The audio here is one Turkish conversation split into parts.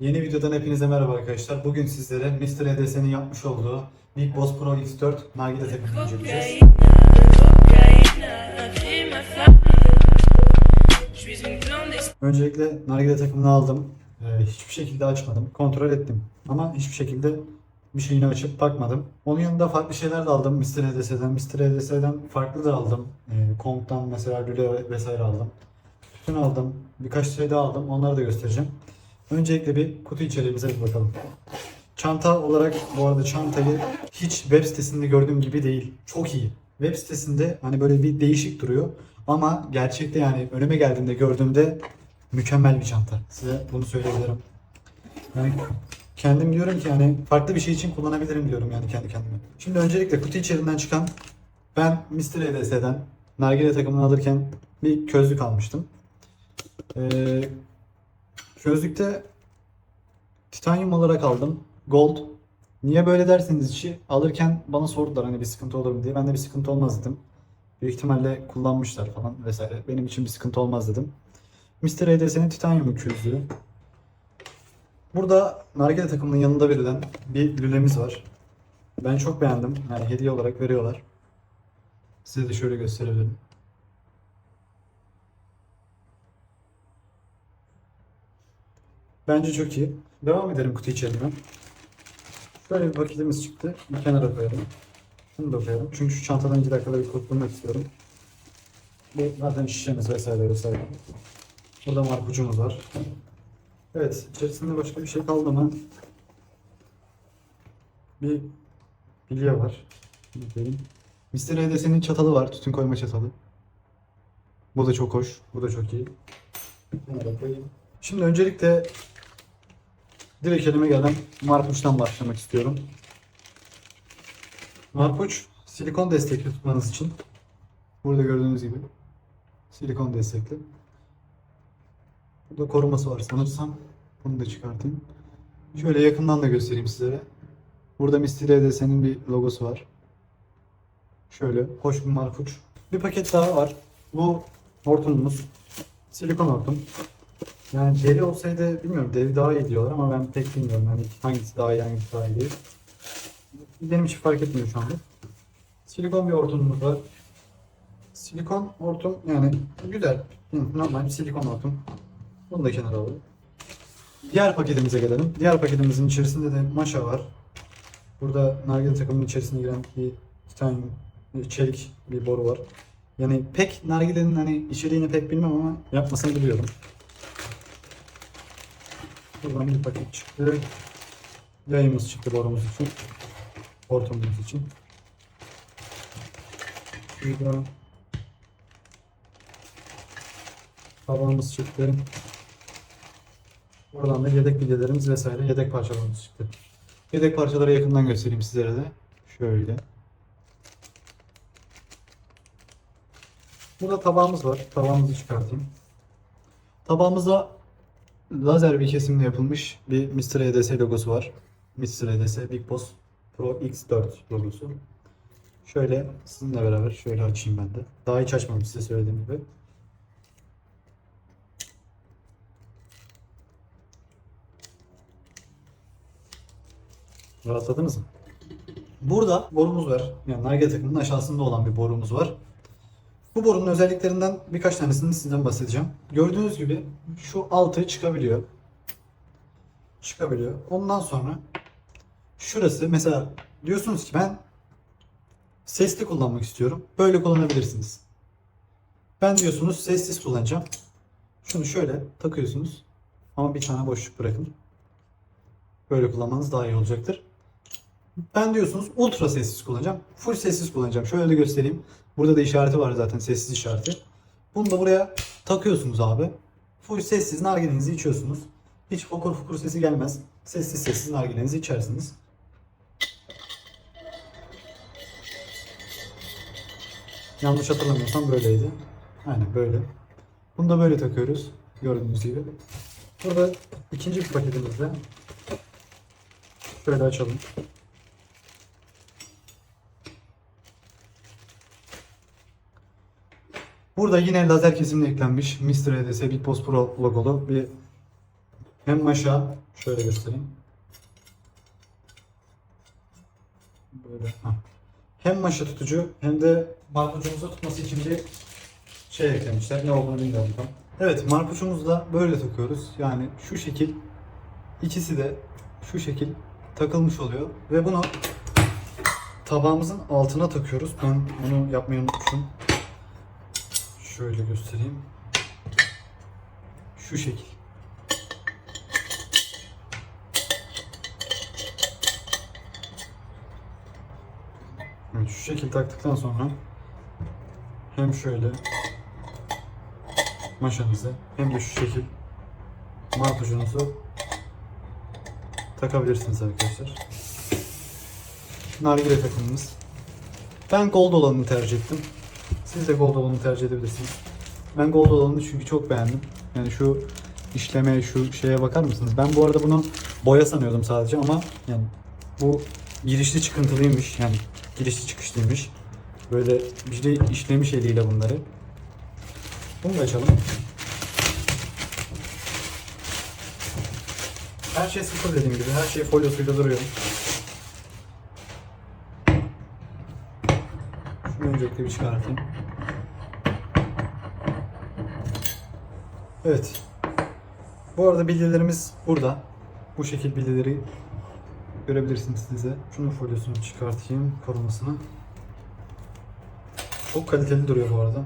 Yeni videodan hepinize merhaba arkadaşlar. Bugün sizlere Mr. EDS'nin yapmış olduğu Big Boss Pro X4 nargile takımını inceleyeceğiz. Öncelikle nargile takımını aldım. Ee, hiçbir şekilde açmadım. Kontrol ettim. Ama hiçbir şekilde bir şeyini açıp bakmadım. Onun yanında farklı şeyler de aldım. Mr. EDS'den. Mr. EDS'den farklı da aldım. Ee, Kong'dan mesela lüle vesaire aldım. Tütün aldım. Birkaç şey daha aldım. Onları da göstereceğim. Öncelikle bir kutu içeriğimize bir bakalım. Çanta olarak bu arada çantayı hiç web sitesinde gördüğüm gibi değil. Çok iyi. Web sitesinde hani böyle bir değişik duruyor. Ama gerçekte yani önüme geldiğinde gördüğümde mükemmel bir çanta. Size bunu söyleyebilirim. Yani kendim diyorum ki yani farklı bir şey için kullanabilirim diyorum yani kendi kendime. Şimdi öncelikle kutu içerisinden çıkan ben Mr. EDS'den nargile takımını alırken bir közlük almıştım. Ee, közlükte titanyum olarak aldım. Gold. Niye böyle derseniz işi alırken bana sordular hani bir sıkıntı olur mu diye. Ben de bir sıkıntı olmaz dedim. Büyük ihtimalle kullanmışlar falan vesaire. Benim için bir sıkıntı olmaz dedim. Mr. EDS'nin titanyum közlüğü. Burada nargile takımının yanında verilen bir lülemiz var. Ben çok beğendim. Yani hediye olarak veriyorlar. Size de şöyle gösterebilirim. Bence çok iyi. Devam edelim kutu içeriğine. Şöyle bir paketimiz çıktı. Bir kenara koyalım. Şunu da koyalım. Çünkü şu çantadan 2 dakikada bir kurtulmak istiyorum. Bu zaten şişemiz vesaire vesaire. Burada marpucumuz var. Evet, içerisinde başka bir şey kaldı mı? Bir bilye var. Bakayım. Mr. EDS'nin çatalı var, tütün koyma çatalı. Bu da çok hoş, bu da çok iyi. Şimdi öncelikle direkt elime gelen marpuçtan başlamak istiyorum. Marpuç silikon destekli tutmanız için. Burada gördüğünüz gibi silikon destekli. Burada koruması var sanırsam. Bunu da çıkartayım. Şöyle yakından da göstereyim sizlere. Burada Mr. EDS'nin bir logosu var. Şöyle hoş bir marpuç. Bir paket daha var. Bu hortumumuz. Silikon hortum. Yani deri olsaydı bilmiyorum deri daha iyi diyorlar ama ben pek bilmiyorum yani hangisi daha iyi hangisi daha iyi değil. Benim için fark etmiyor şu anda. Silikon bir hortumumuz var. Silikon hortum yani güzel. Normal bir silikon hortum. Bunu da kenara alalım. Diğer paketimize gelelim. Diğer paketimizin içerisinde de maşa var. Burada nargile takımının içerisine giren bir titanyum, bir çelik bir boru var. Yani pek nargilenin hani içeriğini pek bilmem ama yapmasını biliyorum. Buradan bir paket çıktı. Yayımız çıktı borumuz için. Hortumumuz için. Burada tabağımız çıktı. Buradan da yedek bilyelerimiz vesaire yedek parçalarımız çıktı. Yedek parçaları yakından göstereyim sizlere de. Şöyle. Burada tabağımız var. Tabağımızı çıkartayım. Tabağımızda lazer bir kesimle yapılmış bir Mr. EDS logosu var. Mr. EDS Big Boss Pro X4 logosu. Şöyle sizinle beraber şöyle açayım ben de. Daha hiç açmadım size söylediğim gibi. Rahatladınız mı? Burada borumuz var. Yani nargile takımının aşağısında olan bir borumuz var. Bu borunun özelliklerinden birkaç tanesini sizden bahsedeceğim. Gördüğünüz gibi şu altı çıkabiliyor. Çıkabiliyor. Ondan sonra şurası mesela diyorsunuz ki ben sesli kullanmak istiyorum. Böyle kullanabilirsiniz. Ben diyorsunuz sessiz kullanacağım. Şunu şöyle takıyorsunuz. Ama bir tane boşluk bırakın. Böyle kullanmanız daha iyi olacaktır. Ben diyorsunuz ultra sessiz kullanacağım. Full sessiz kullanacağım. Şöyle göstereyim. Burada da işareti var zaten sessiz işareti. Bunu da buraya takıyorsunuz abi. Full sessiz nargilenizi içiyorsunuz. Hiç fokur fokur sesi gelmez. Sessiz sessiz nargilenizi içersiniz. Yanlış hatırlamıyorsam böyleydi. Aynen böyle. Bunu da böyle takıyoruz. Gördüğünüz gibi. Burada ikinci bir paketimizde şöyle açalım. Burada yine lazer kesimle eklenmiş Mr. EDS Big Boss Pro logolu bir hem maşa şöyle göstereyim. Böyle. ha. Hem maşa tutucu hem de marpucumuzu tutması için bir şey eklemişler. Ne olduğunu bilmiyorum tam. Evet marpucumuzu da böyle takıyoruz. Yani şu şekil ikisi de şu şekil takılmış oluyor. Ve bunu tabağımızın altına takıyoruz. Ben bunu yapmayı unutmuşum. Şöyle göstereyim. Şu şekil. Şu şekil taktıktan sonra hem şöyle maşanızı hem de şu şekil marpucunuzu takabilirsiniz arkadaşlar. Nargile takımımız. Ben gold olanını tercih ettim. Siz de gold olanı tercih edebilirsiniz. Ben gold olanını çünkü çok beğendim. Yani şu işleme, şu şeye bakar mısınız? Ben bu arada bunu boya sanıyordum sadece ama yani bu girişli çıkıntılıymış. Yani girişli çıkışlıymış. Böyle bir de işlemiş eliyle bunları. Bunu da açalım. Her şey sıfır dediğim gibi. Her şey folyosuyla duruyor. Şunu öncelikle bir çıkartayım. Evet. Bu arada bilgilerimiz burada. Bu şekil bilgileri görebilirsiniz size. Şunun folyosunu çıkartayım, korumasını. Çok kaliteli duruyor bu arada.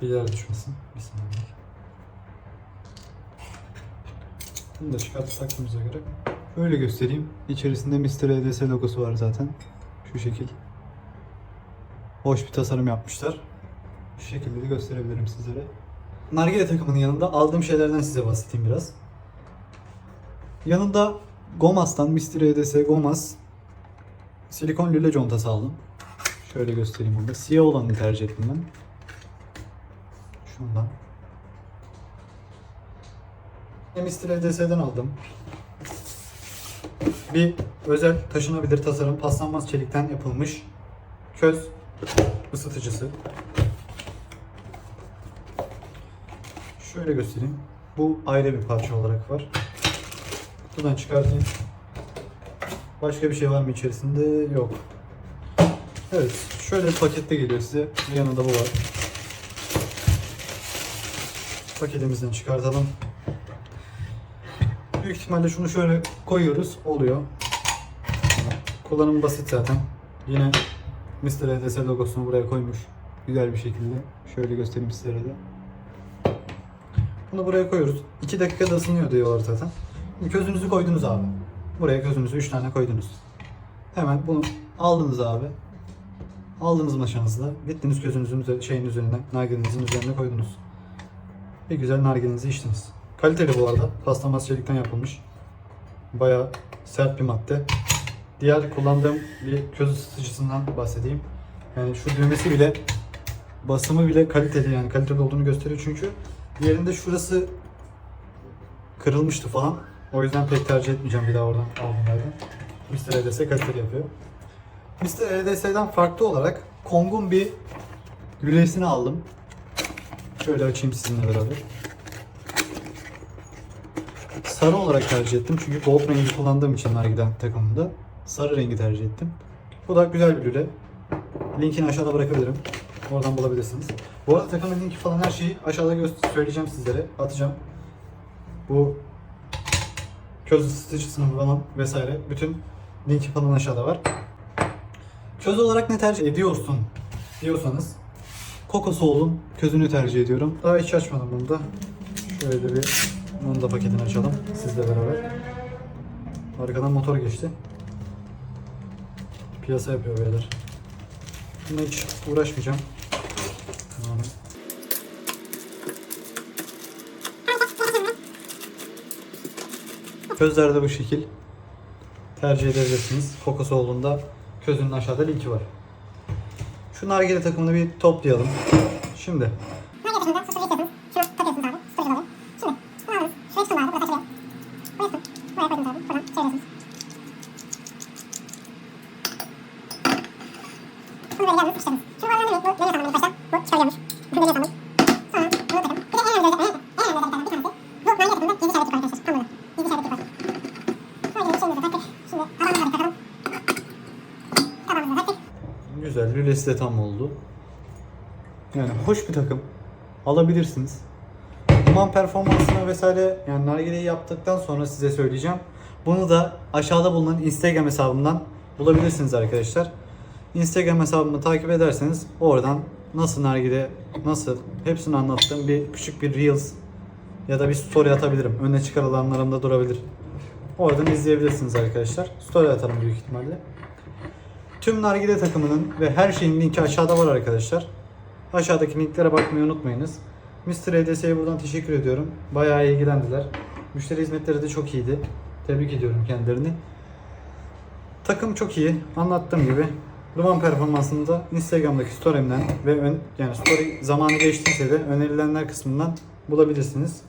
Bilgiler düşmesin. Bir saniye. Bunu da çıkartıp taktığımıza göre. Şöyle göstereyim. İçerisinde Mr. EDS logosu var zaten. Şu şekil. Hoş bir tasarım yapmışlar. Şu şekilde de gösterebilirim sizlere. Nargile takımının yanında aldığım şeylerden size bahsedeyim biraz. Yanında Gomas'tan Mr. EDS Gomas silikon lüle contası aldım. Şöyle göstereyim onu da. Siyah olanı tercih ettim ben. Şundan. Mr. EDS'den aldım. Bir özel taşınabilir tasarım paslanmaz çelikten yapılmış köz ısıtıcısı. Şöyle göstereyim. Bu ayrı bir parça olarak var. Kutudan çıkartayım. Başka bir şey var mı içerisinde? Yok. Evet, şöyle bir pakette geliyor size. Yanında bu var. Paketimizden çıkartalım. Büyük ihtimalle şunu şöyle koyuyoruz. Oluyor. Kullanımı basit zaten. Yine Mr. EDS logosunu buraya koymuş. Güzel bir şekilde. Şöyle göstereyim sizlere de. Bunu buraya koyuyoruz. 2 dakikada ısınıyor diyorlar zaten. Közünüzü koydunuz abi. Buraya közünüzü 3 tane koydunuz. Hemen bunu aldınız abi. Aldınız maşanızla. Gittiniz közünüzün şeyin üzerine, nargilenizin üzerine koydunuz. Bir güzel nargilenizi içtiniz. Kaliteli bu arada. Paslanmaz çelikten yapılmış. Bayağı sert bir madde. Diğer kullandığım bir köz ısıtıcısından bahsedeyim. Yani şu düğmesi bile basımı bile kaliteli yani kaliteli olduğunu gösteriyor çünkü diğerinde şurası kırılmıştı falan. O yüzden pek tercih etmeyeceğim bir daha oradan aldığımlardan. Mr. EDS kaliteli yapıyor. Mr. EDS'den farklı olarak Kong'un bir lülesini aldım. Şöyle açayım sizinle beraber. Sarı olarak tercih ettim çünkü gold rengi kullandığım için nargile takımında sarı rengi tercih ettim. Bu da güzel bir lüle. Linkini aşağıda bırakabilirim. Oradan bulabilirsiniz. Bu arada takımın linki falan her şeyi aşağıda söyleyeceğim sizlere. Atacağım. Bu köz ısıtıcısının falan vesaire bütün linki falan aşağıda var. Köz olarak ne tercih ediyorsun diyorsanız Coco Soul'un közünü tercih ediyorum. Daha hiç açmadım bunu da. Şöyle bir bunu da paketini açalım sizle beraber. Arkadan motor geçti. Piyasa yapıyor beyler. Buna hiç uğraşmayacağım. Tamam. Bu şekil. Tercih edebilirsiniz. Kokos olduğunda közünün aşağıda linki var. Şu nargile takımını bir toplayalım. Şimdi Süresi de tam oldu. Yani hoş bir takım. Alabilirsiniz. Duman performansına vesaire yani nargileyi yaptıktan sonra size söyleyeceğim. Bunu da aşağıda bulunan Instagram hesabımdan bulabilirsiniz arkadaşlar. Instagram hesabımı takip ederseniz oradan nasıl nargile, nasıl hepsini anlattığım bir küçük bir Reels ya da bir story atabilirim. Öne çıkarılanlarımda durabilir. Oradan izleyebilirsiniz arkadaşlar. Story atarım büyük ihtimalle. Tüm nargile takımının ve her şeyin linki aşağıda var arkadaşlar. Aşağıdaki linklere bakmayı unutmayınız. Mr. EDS'ye buradan teşekkür ediyorum. Bayağı ilgilendiler. Müşteri hizmetleri de çok iyiydi. Tebrik ediyorum kendilerini. Takım çok iyi. Anlattığım gibi. Duman performansını da Instagram'daki story'imden ve ön, yani story zamanı geçtiyse de önerilenler kısmından bulabilirsiniz.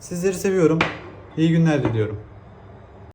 Sizleri seviyorum. İyi günler diliyorum.